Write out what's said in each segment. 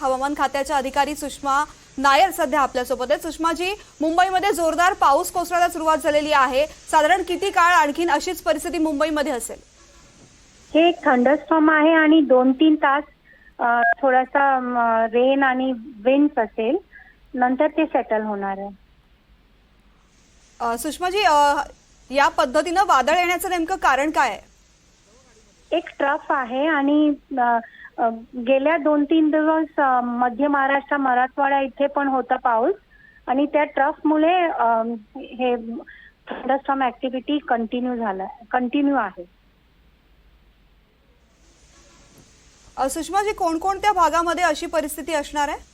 हवामान खात्याच्या अधिकारी सुषमा नायर सध्या आपल्यासोबत आहेत. सुषमाजी मुंबईमध्ये जोरदार पाऊस कोसळायला सुरुवात झालेली आहे. साधारण किती काळ आणखीन अशीच परिस्थिती मुंबईमध्ये असेल? हे एक थंडरस्टॉर्म आहे आणि दोन तीन तास थोडासा रेन आणि विंड्स असेल. नंतर ते सेटल होणार आहे. सुषमाजी या पद्धतीनं वादळ येण्याचं नेमकं कारण काय आहे? एक ट्रफ आहे आणि गेल्या दोन तीन दिवस मध्य महाराष्ट्र मराठवाडा इथे पण होता पाऊस. आणि त्या ट्रफमुळे अ, हे थंडरस्टॉर्म ऍक्टिव्हिटी कंटिन्यू झाला कंटिन्यू आहे. अ, सुषमाजी कोणकोणत्या भागामध्ये अशी परिस्थिती असणार आहे?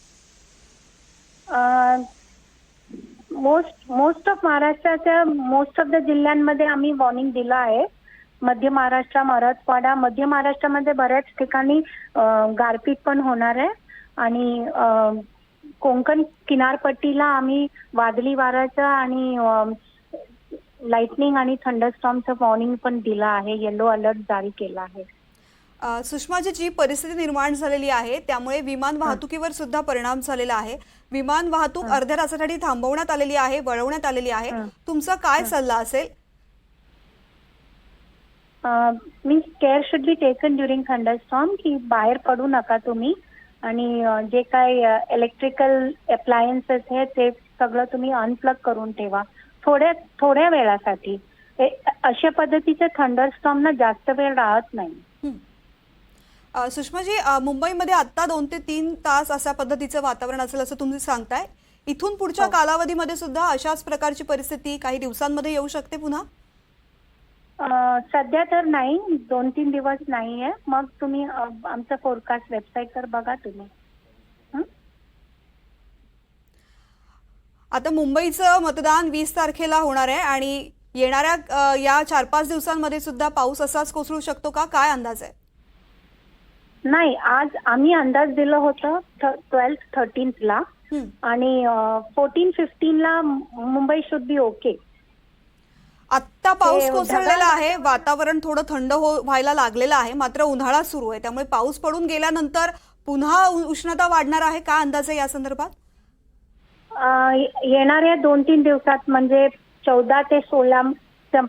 मोस्ट मोस्ट ऑफ महाराष्ट्राच्या मोस्ट ऑफ द जिल्ह्यांमध्ये आम्ही वॉर्निंग दिलं आहे. मध्य महाराष्ट्र मराठवाडा मध्य महाराष्ट्रामध्ये बऱ्याच ठिकाणी गारपीट पण होणार आहे. आणि कोकण किनारपट्टीला आम्ही वादळी वाऱ्याचं आणि लाइटनिंग आणि थंडरस्टॉर्मचं वॉर्निंग पण दिलं आहे. येलो अलर्ट जारी केला आहे. सुषमाजी जी परिस्थिती निर्माण झालेली आहे त्यामुळे विमान वाहतुकीवर सुद्धा परिणाम झालेला आहे. विमान वाहतूक अर्ध्या तासासाठी थांबवण्यात आलेली आहे वळवण्यात आलेली आहे. तुमचा काय सल्ला असेल? Means care should be taken during thunderstorm की बाहेर पडू नका तुम्ही. आणि जे काय इलेक्ट्रिकल अप्लायन्सेस आहे ते सगळं तुम्ही अनप्लग करून ठेवा. थोड्या थोड्या वेळासाठी. अशा पद्धतीचे थंडरस्टॉर्म ना जास्त वेळ राहत नाही. सुषमाजी मुंबईमध्ये आत्ता दोन ते तीन तास अशा पद्धतीचं वातावरण असेल असं तुम्ही सांगताय. इथून पुढच्या हो. कालावधीमध्ये सुद्धा अशाच प्रकारची परिस्थिती काही दिवसांमध्ये येऊ शकते पुन्हा? सध्या तर नाही दोन तीन दिवस नाही आहे मग तुम्ही आमचं फोरकास्ट वेबसाईटवर बघा तुम्ही? आता मुंबईचं मतदान वीस तारखेला होणार आहे आणि येणाऱ्या या चार पाच दिवसांमध्ये सुद्धा पाऊस असाच कोसळू शकतो का? काय अंदाज आहे? नाही आज आम्ही अंदाज दिलं होतं ट्वेल्थ थर्टीनला. आणि फोर्टीन फिफ्टीनला मुंबई शुड बी ओके आत्ता पाऊस कोसळलेला आहे वातावरण थोडं थंड हो व्हायला लागलेलं आहे मात्र उन्हाळा सुरू आहे. त्यामुळे पाऊस पडून गेल्यानंतर पुन्हा उष्णता वाढणार आहे. काय अंदाज आहे या संदर्भात? येणाऱ्या दोन तीन दिवसात म्हणजे चौदा ते सोळा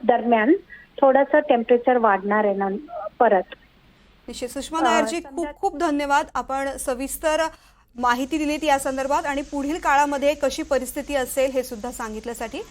दरम्यान थोडस टेम्परेचर वाढणार आहे नं- परत. निश्चित. सुषमा नायरजी खूप खूप धन्यवाद. आपण सविस्तर माहिती दिलीत या संदर्भात आणि पुढील काळामध्ये कशी परिस्थिती असेल हे सुद्धा सांगितल्यासाठी.